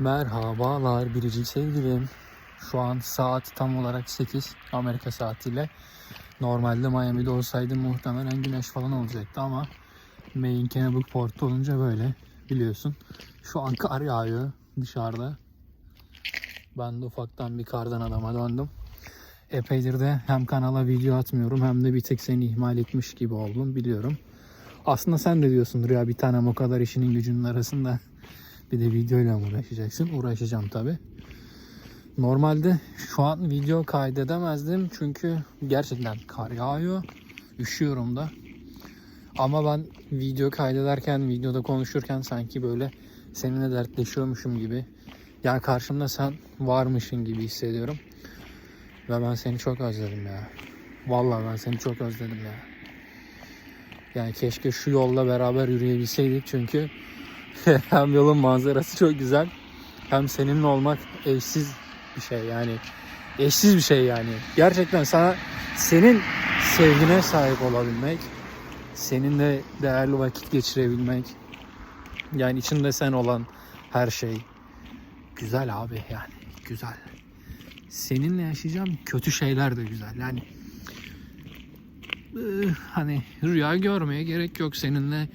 Merhabalar biricik sevgilim. Şu an saat tam olarak 8 Amerika saatiyle. Normalde Miami'de olsaydım muhtemelen güneş falan olacaktı ama Maine Kennebec Port'ta olunca böyle biliyorsun. Şu an kar yağıyor dışarıda. Ben de ufaktan bir kardan adama döndüm. Epeydir de hem kanala video atmıyorum hem de bir tek seni ihmal etmiş gibi oldum biliyorum. Aslında sen de diyorsundur ya bir tanem o kadar işinin gücünün arasında bir de videoyla uğraşacaksın? Uğraşacağım tabi. Normalde şu an video kaydedemezdim çünkü gerçekten kar yağıyor. Üşüyorum da. Ama ben video kaydederken, videoda konuşurken sanki böyle seninle dertleşiyormuşum gibi. Yani karşımda sen varmışın gibi hissediyorum. Ve ben seni çok özledim ya. Vallahi ben seni çok özledim ya. Yani keşke şu yolla beraber yürüyebilseydik çünkü hem yolun manzarası çok güzel hem seninle olmak eşsiz bir şey yani eşsiz bir şey yani. Gerçekten sana senin sevgine sahip olabilmek seninle değerli vakit geçirebilmek yani içinde sen olan her şey güzel abi yani güzel. Seninle yaşayacağım kötü şeyler de güzel yani. Eee, hani rüya görmeye gerek yok seninle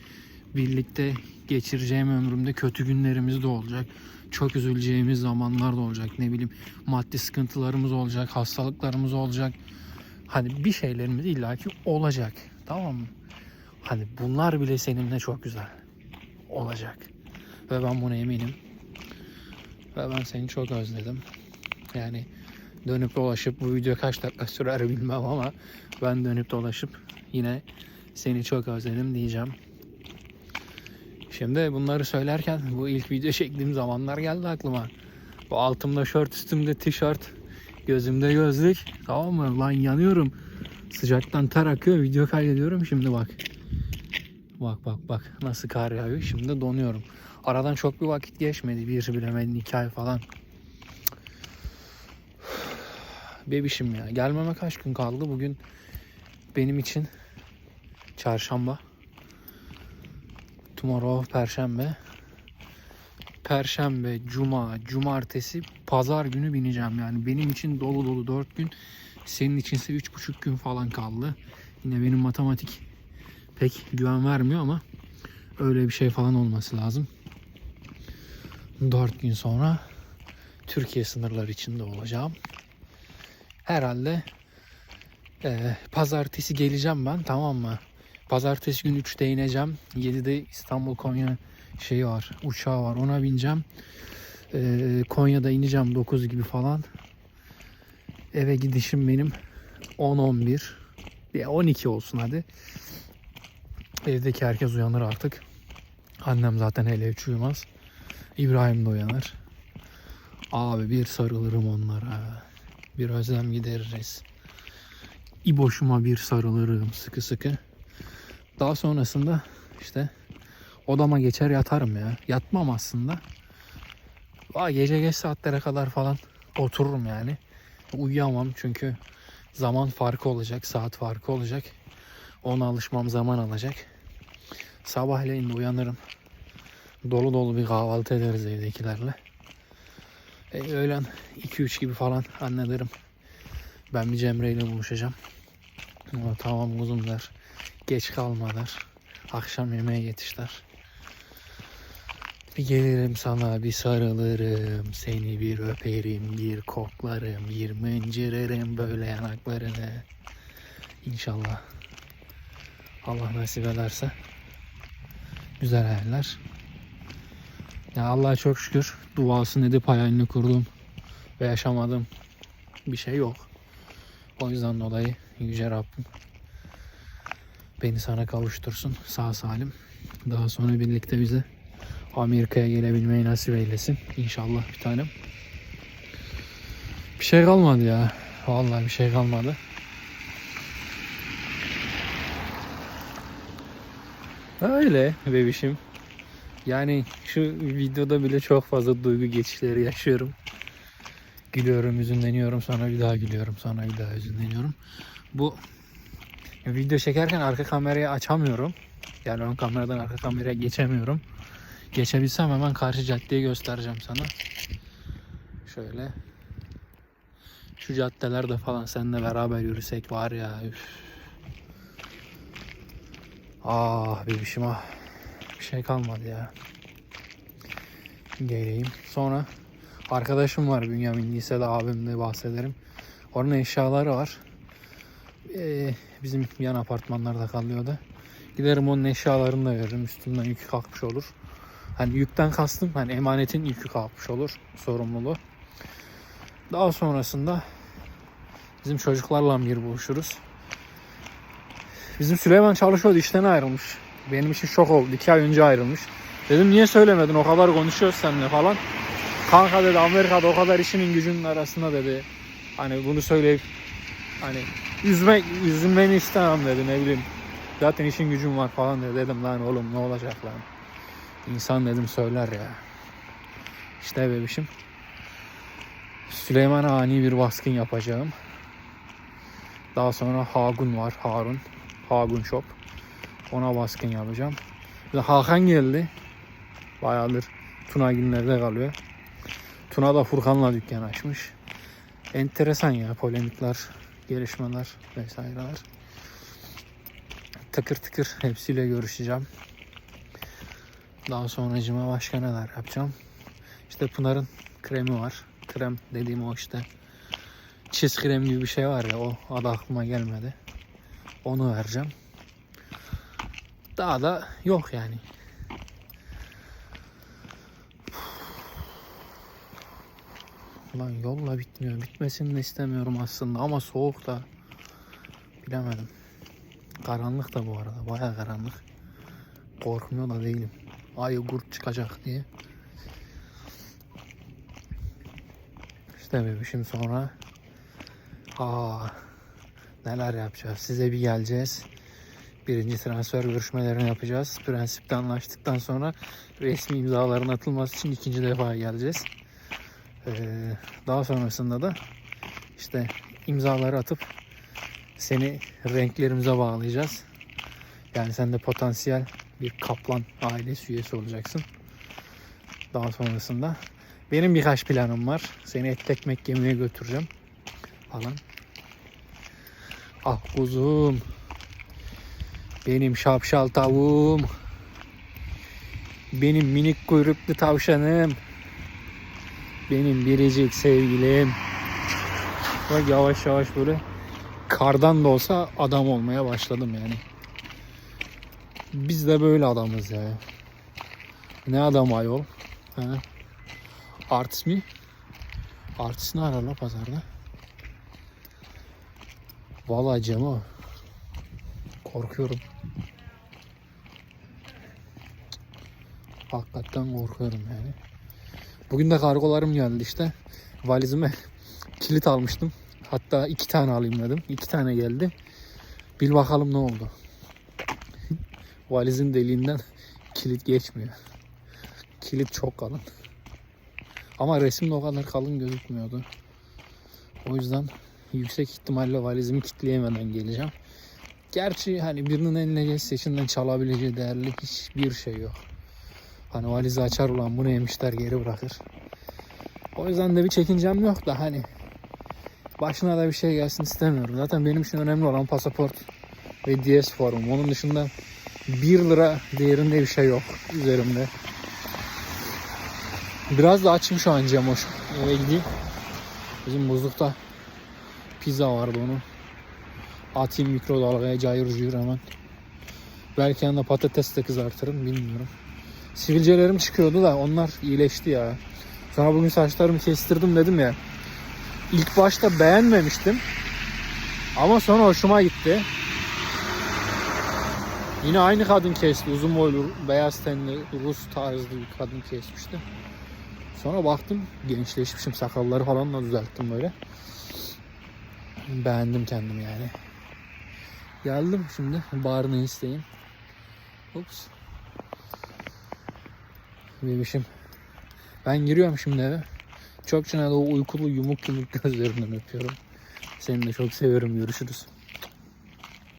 birlikte geçireceğim ömrümde kötü günlerimiz de olacak. Çok üzüleceğimiz zamanlar da olacak. Ne bileyim maddi sıkıntılarımız olacak, hastalıklarımız olacak. Hani bir şeylerimiz illaki olacak. Tamam mı? Hani bunlar bile seninle çok güzel olacak. Ve ben buna eminim. Ve ben seni çok özledim. Yani dönüp dolaşıp bu video kaç dakika sürer bilmem ama ben dönüp dolaşıp yine seni çok özledim diyeceğim. Şimdi bunları söylerken bu ilk video çektiğim zamanlar geldi aklıma. Bu altımda şort üstümde tişört gözümde gözlük tamam mı lan yanıyorum. Sıcaktan ter akıyor video kaydediyorum şimdi bak. Bak bak bak nasıl kar yağıyor şimdi donuyorum. Aradan çok bir vakit geçmedi bir bilemedin iki ay falan. Bebişim ya gelmeme kaç gün kaldı bugün benim için çarşamba. Tomorrow Perşembe. Perşembe, Cuma, Cumartesi, Pazar günü bineceğim. Yani benim için dolu dolu 4 gün. Senin içinse 3,5 gün falan kaldı. Yine benim matematik pek güven vermiyor ama öyle bir şey falan olması lazım. 4 gün sonra Türkiye sınırları içinde olacağım. Herhalde eee, pazartesi geleceğim ben tamam mı? Pazartesi günü 3'te ineceğim. 7'de İstanbul Konya şeyi var. Uçağı var. Ona bineceğim. Ee, Konya'da ineceğim 9 gibi falan. Eve gidişim benim 10-11. Ya 12 olsun hadi. Evdeki herkes uyanır artık. Annem zaten hele hiç uyumaz. İbrahim de uyanır. Abi bir sarılırım onlara. Bir özlem gideririz. İboşuma bir sarılırım sıkı sıkı. Daha sonrasında işte odama geçer yatarım ya. Yatmam aslında. Aa, gece geç saatlere kadar falan otururum yani. Uyuyamam çünkü zaman farkı olacak, saat farkı olacak. Ona alışmam zaman alacak. Sabahleyin de uyanırım. Dolu dolu bir kahvaltı ederiz evdekilerle. E, öğlen 2-3 gibi falan anne derim. Ben bir Cemre ile buluşacağım. Tamam kuzum der. Geç kalmalar. Akşam yemeğe yetişler. Bir gelirim sana bir sarılırım. Seni bir öperim, bir koklarım, bir mıncırırım böyle yanaklarını. İnşallah. Allah nasip ederse. Güzel hayaller. Ya Allah'a çok şükür duasını edip hayalini kurdum ve yaşamadım bir şey yok. O yüzden dolayı Yüce Rabbim beni sana kavuştursun sağ salim. Daha sonra birlikte bize Amerika'ya gelebilmeyi nasip eylesin. İnşallah bir tanem. Bir şey kalmadı ya. Vallahi bir şey kalmadı. Öyle bebişim. Yani şu videoda bile çok fazla duygu geçişleri yaşıyorum. Gülüyorum, üzünleniyorum, sonra bir daha gülüyorum, sonra bir daha üzünleniyorum. Bu video çekerken arka kamerayı açamıyorum. Yani ön kameradan arka kameraya geçemiyorum. Geçebilsem hemen karşı caddeyi göstereceğim sana. Şöyle. Şu caddelerde falan seninle beraber yürüsek var ya. Üf. Ah bebişim ah. Bir şey kalmadı ya. Geleyim. Sonra arkadaşım var Bünyamin lisede abimle bahsederim. Onun eşyaları var. Ee, bizim yan apartmanlarda kalıyordu. Giderim onun eşyalarını da veririm. Üstünden yükü kalkmış olur. Hani yükten kastım hani emanetin yükü kalkmış olur. Sorumluluğu. Daha sonrasında bizim çocuklarla bir buluşuruz. Bizim Süleyman çalışıyordu işten ayrılmış. Benim için şok oldu. İki ay önce ayrılmış. Dedim niye söylemedin o kadar konuşuyoruz seninle falan. Kanka dedi Amerika'da o kadar işinin gücünün arasında dedi. Hani bunu söyleyip hani üzmek, üzülmeni istemem dedi ne bileyim. Zaten işin gücün var falan dedi. Dedim lan oğlum ne olacak lan. İnsan dedim söyler ya. İşte bebişim. Süleyman'a ani bir baskın yapacağım. Daha sonra Hagun var. Harun. Hagun Shop. Ona baskın yapacağım. Bir Hakan geldi. Bayağıdır Tuna günlerde kalıyor. Tuna da Furkan'la dükkan açmış. Enteresan ya polemikler, gelişmeler vesaireler. Tıkır tıkır hepsiyle görüşeceğim. Daha sonracıma başka neler yapacağım. İşte Pınar'ın kremi var. Krem dediğim o işte. Çiz krem gibi bir şey var ya o adı aklıma gelmedi. Onu vereceğim. Daha da yok yani. Ulan yolla bitmiyor. Bitmesini de istemiyorum aslında ama soğuk da bilemedim. Karanlık da bu arada. Baya karanlık. Korkmuyor da değilim. Ayı kurt çıkacak diye. İşte bebişim sonra Aa, neler yapacağız? Size bir geleceğiz. Birinci transfer görüşmelerini yapacağız. Prensipte anlaştıktan sonra resmi imzaların atılması için ikinci defa geleceğiz. Ee, daha sonrasında da işte imzaları atıp seni renklerimize bağlayacağız. Yani sen de potansiyel bir kaplan ailesi üyesi olacaksın. Daha sonrasında benim birkaç planım var. Seni et ekmek yemeye götüreceğim falan. Ah kuzum. Benim şapşal tavuğum. Benim minik kuyruklu tavşanım. Benim biricik sevgilim. Bak yavaş yavaş böyle kardan da olsa adam olmaya başladım yani. Biz de böyle adamız ya. Ne adam ayol? Ha? Artist mi? Artist ne arar pazarda? Vallahi Cemo. Korkuyorum. Hakikaten korkuyorum yani. Bugün de kargolarım geldi işte. Valizime kilit almıştım. Hatta iki tane alayım dedim. İki tane geldi. Bil bakalım ne oldu. Valizin deliğinden kilit geçmiyor. Kilit çok kalın. Ama resimde o kadar kalın gözükmüyordu. O yüzden yüksek ihtimalle valizimi kitleyemeden geleceğim. Gerçi hani birinin eline geçse içinden çalabileceği değerli hiçbir şey yok. Hani valizi açar ulan bunu yemişler geri bırakır. O yüzden de bir çekincem yok da hani başına da bir şey gelsin istemiyorum. Zaten benim için önemli olan pasaport ve DS formum. Onun dışında 1 lira değerinde bir şey yok üzerimde. Biraz da açım şu an Cemoş. Eve gideyim. Bizim buzlukta pizza vardı onu. Atayım mikrodalgaya cayır cayır hemen. Belki yanında patates de kızartırım bilmiyorum. Sivilcelerim çıkıyordu da onlar iyileşti ya. Sonra bugün saçlarımı kestirdim dedim ya. İlk başta beğenmemiştim. Ama sonra hoşuma gitti. Yine aynı kadın kesti. Uzun boylu, beyaz tenli, Rus tarzı bir kadın kesmişti. Sonra baktım gençleşmişim. Sakalları falan da düzelttim böyle. Beğendim kendimi yani. Geldim şimdi. Barını isteyeyim. Ups. Bebişim. Ben giriyorum şimdi eve. Çok çınada o uykulu yumuk yumuk gözlerinden öpüyorum. Seni de çok seviyorum. Görüşürüz.